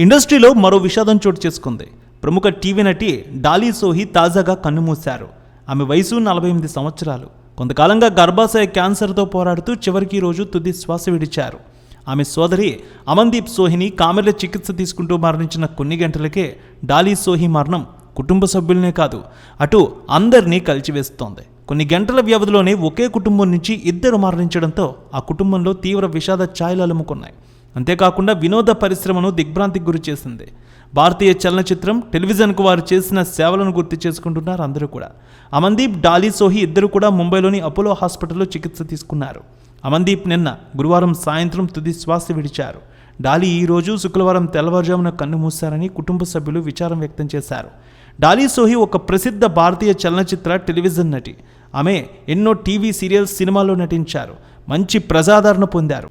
ఇండస్ట్రీలో మరో విషాదం చోటు చేసుకుంది. ప్రముఖ టీవీ నటి డాలీ సోహి తాజాగా కన్నుమూశారు. ఆమె వయసు నలభై ఎనిమిది సంవత్సరాలు. కొంతకాలంగా గర్భాశయ క్యాన్సర్తో పోరాడుతూ చివరికి రోజు తుది శ్వాస విడిచారు. ఆమె సోదరి అమన్దీప్ సోహిని కామెర్ల చికిత్స తీసుకుంటూ మరణించిన కొన్ని గంటలకే డాలీ సోహి మరణం కుటుంబ సభ్యులనే కాదు అటు అందరినీ కలిచివేస్తోంది. కొన్ని గంటల వ్యవధిలోనే ఒకే కుటుంబం నుంచి ఇద్దరు మరణించడంతో ఆ కుటుంబంలో తీవ్ర విషాద ఛాయలు అలుముకున్నాయి. అంతేకాకుండా వినోద పరిశ్రమను దిగ్భ్రాంతికి గురి చేసింది. భారతీయ చలనచిత్రం టెలివిజన్కు వారు చేసిన సేవలను గుర్తు చేసుకుంటున్నారు అందరూ కూడా. అమన్దీప్ డాలీ సోహి ఇద్దరు కూడా ముంబైలోని అపోలో హాస్పిటల్లో చికిత్స తీసుకున్నారు. అమన్దీప్ నిన్న గురువారం సాయంత్రం తుది శ్వాస విడిచారు. డాలీ ఈ రోజు శుక్రవారం తెల్లవారుజామున కన్ను మూశారని కుటుంబ సభ్యులు విచారం వ్యక్తం చేశారు. డాలీ సోహి ఒక ప్రసిద్ధ భారతీయ చలనచిత్ర టెలివిజన్ నటి. ఆమె ఎన్నో టీవీ సీరియల్స్ సినిమాల్లో నటించారు. మంచి ప్రజాదరణ పొందారు.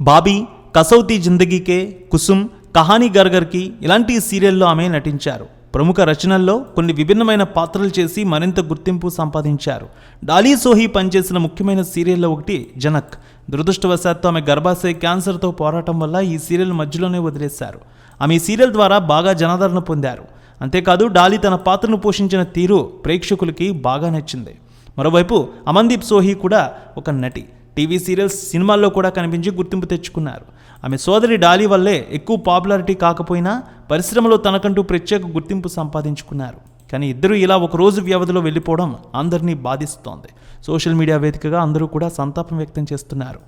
బాబీ కసౌతీ జిందగీకే కుసుమ్ కహానీ గర్గర్కి ఇలాంటి సీరియల్లో ఆమె నటించారు. ప్రముఖ రచనల్లో కొన్ని విభిన్నమైన పాత్రలు చేసి మరింత గుర్తింపు సంపాదించారు. డాలీ సోహి పనిచేసిన ముఖ్యమైన సీరియల్లో ఒకటి జనక్. దురదృష్టవశాత్తు ఆమె గర్భాశయ క్యాన్సర్తో పోరాటం వల్ల ఈ సీరియల్ మధ్యలోనే వదిలేశారు. ఆమె ఈ సీరియల్ ద్వారా బాగా జనాదరణ పొందారు. అంతేకాదు డాలీ తన పాత్రను పోషించిన తీరు ప్రేక్షకులకి బాగా నచ్చింది. మరోవైపు అమన్దీప్ సోహి కూడా ఒక నటి. టీవీ సీరియల్స్ సినిమాల్లో కూడా కనిపించి గుర్తింపు తెచ్చుకున్నారు. ఆమె సోదరి డాలీ వల్లే ఎక్కువ పాపులారిటీ కాకపోయినా పరిశ్రమలో తనకంటూ ప్రత్యేక గుర్తింపు సంపాదించుకున్నారు. కానీ ఇద్దరు ఇలా ఒక రోజు వ్యవధిలో వెళ్ళిపోవడం అందరినీ బాధిస్తోంది. సోషల్ మీడియా వేదికగా అందరూ కూడా సంతాపం వ్యక్తం చేస్తున్నారు.